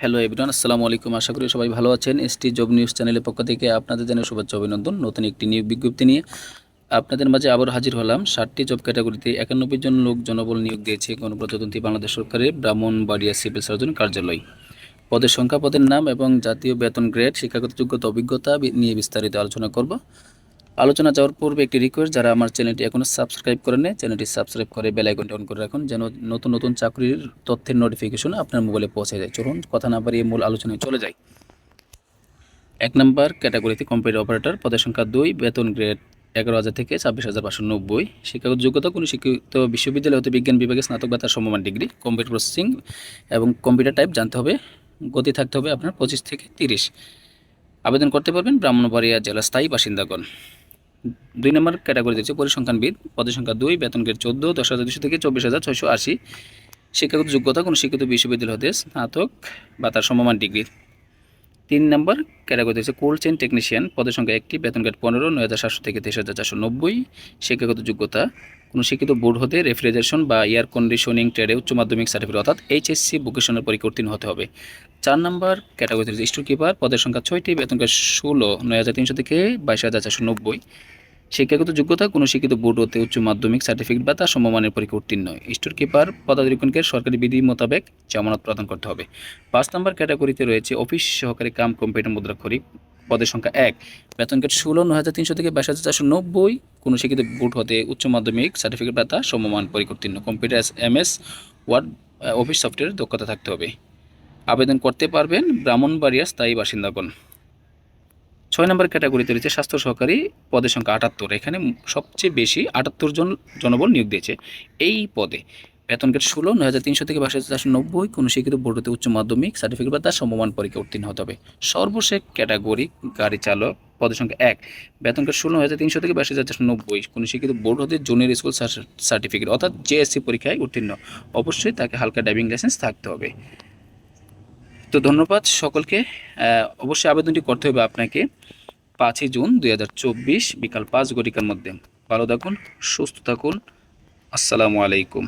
Hello everyone, আসসালামু আলাইকুম। আশা করি সবাই ভালো আছেন। এসটি জব নিউজ চ্যানেলের পক্ষ থেকে আপনাদের জানাই শুভেচ্ছা অভিনন্দন নতুন একটি নিয়োগ বিজ্ঞপ্তি নিয়ে আপনাদের মাঝে আবার হাজির হলাম। ষাটটি জব ক্যাটাগরিতে একানব্বই জন লোক জনবল নিয়োগ দিয়েছে গণপ্রজাতন্ত্রী বাংলাদেশ সরকারের ব্রাহ্মণবাড়িয়া সিভিল সার্জন কার্যালয়। পদের সংখ্যা, পদের নাম এবং জাতীয় বেতন গ্রেড, শিক্ষাগত যোগ্যতা, অভিজ্ঞতা নিয়ে বিস্তারিত আলোচনা করব। আলোচনা যাওয়ার পূর্বে একটি রিকোয়েস্ট যারা আমার চ্যানেলটি এখনও সাবস্ক্রাইব করেন চ্যানেলটি সাবস্ক্রাইব করে বেল আইকনটি অন করে রাখুন, যেন নতুন নতুন চাকরির তথ্যের নোটিফিকেশন আপনার মোবাইলে পৌঁছে যায়। চলুন, কথা না বাড়িয়ে মূল আলোচনায় চলে যাই। এক নম্বর ক্যাটাগরিতে কম্পিউটার অপারেটর পদের সংখ্যা দুই, বেতন গ্রেড এগারো হাজার থেকে ছাব্বিশ হাজার পাঁচশো নব্বই। শিক্ষাগত যোগ্যতা, কোনো শিক্ষিত বিশ্ববিদ্যালয় হতে বিজ্ঞান বিভাগে স্নাতক বা তার সমমান ডিগ্রি। কম্পিউটার প্রসেসিং এবং কম্পিউটার টাইপ জানতে হবে, গতি থাকতে হবে আপনার পঁচিশ থেকে তিরিশ। আবেদন করতে পারবেন ব্রাহ্মণবাড়িয়া জেলা স্থায়ী বাসিন্দাগণ। দুই নম্বর ক্যাটাগরি দিচ্ছে পরিসংখ্যানবিদ, পদের সংখ্যা দুই, বেতন গেট চোদ্দ, দশ হাজার দুশো থেকে চব্বিশ হাজার ছয়শো আশি। শিক্ষাগত যোগ্যতা, কোনো শিক্ষিত বিশ্ববিদ্যালয় হতে স্নাতক বা তার সমমান ডিগ্রি। তিন নম্বর ক্যাটাগরি দিয়েছে কোল্ড চেন টেকনিশিয়ান পদের সংখ্যা একটি, বেতন গেট পনেরো, নয় হাজার সাতশো থেকে তেইশ হাজার চারশো নব্বই। শিক্ষাগত যোগ্যতা কোনো শিক্ষিত বোর্ড হতে রেফ্রিজারেশন বা এয়ার কন্ডিশনিং, ট্রেডে উচ্চ মাধ্যমিক সার্টিফিকেট, অর্থাৎ এইচএসসি ভোকেশনাল পরীক্ষা উত্তীর্ণ হতে হবে। চার নম্বর ক্যাটাগরি হচ্ছে স্টোর কিপার, পদের সংখ্যা ছয়টি, বেতন ষোলো, নয় হাজার তিনশো থেকে বাইশ হাজার চারশো নব্বই। শিক্ষাগত যোগ্যতা, কোনো শিক্ষিত বোর্ড হতে উচ্চ মাধ্যমিক সার্টিফিকেট বা তার সমমানের পরীক্ষা উত্তীর্ণ স্টোর কিপার পদাধিকারীকে সরকারি বিধি মোতাবেক জামানত প্রদান করতে হবে। পাঁচ নম্বর ক্যাটাগরিতে রয়েছে অফিস সহকারী কাম কম্পিউটার মুদ্রাক্ষরিক পদের সংখ্যা এক। বেতন গেট ষোলো, নয় হাজার তিনশো থেকে বাইশ হাজার চারশো নব্বই। কোনো শিক্ষিত বোর্ড হতে উচ্চ মাধ্যমিক সার্টিফিকেট তার সমমান পরীক্ষা উত্তীর্ণ computer M S word office software দক্ষতা থাকতে হবে। আবেদন করতে পারবেন ব্রাহ্মণবাড়িয়া স্থায়ী বাসিন্দাগণ। ছয় নম্বর ক্যাটাগরিতে রয়েছে স্বাস্থ্য সহকারী, পদের সংখ্যা আটাত্তর। এখানে সবচেয়ে বেশি আটাত্তর জন জনবল নিয়োগ দিয়েছে। এই পদে বেতন গেট ষোলো, নয় হাজার তিনশো থেকে বাইশ হাজার চারশো নব্বই, কোনো শিক্ষিত বোর্ড হতে উচ্চ মাধ্যমিক, সার্টিফিকেট বা তার সমমান পরীক্ষা উত্তীর্ণ হতে হবে। সর্বশেষ ক্যাটাগরি গাড়ি চালক পদের সংখ্যা এক, বেতন গেট ষোলো হাজার তিনশো থেকে বাইশ হাজার চারশো নব্বই, কোনো শিক্ষিত বোর্ড হতে জুনিয়র স্কুল সার্টিফিকেট অর্থাৎ জেএসসি পরীক্ষায় উত্তীর্ণ। অবশ্যই তাকে হালকা ড্রাইভিং লাইসেন্স থাকতে হবে। তো ধন্যবাদ সকলকে। অবশ্যই আবেদনটি করতে হবে আপনাকে পাঁচই জুন দুই হাজার চব্বিশ বিকাল পাঁচ ঘটিকার মধ্যে। ভালো থাকুন, সুস্থ থাকুন। আসসালামু আলাইকুম।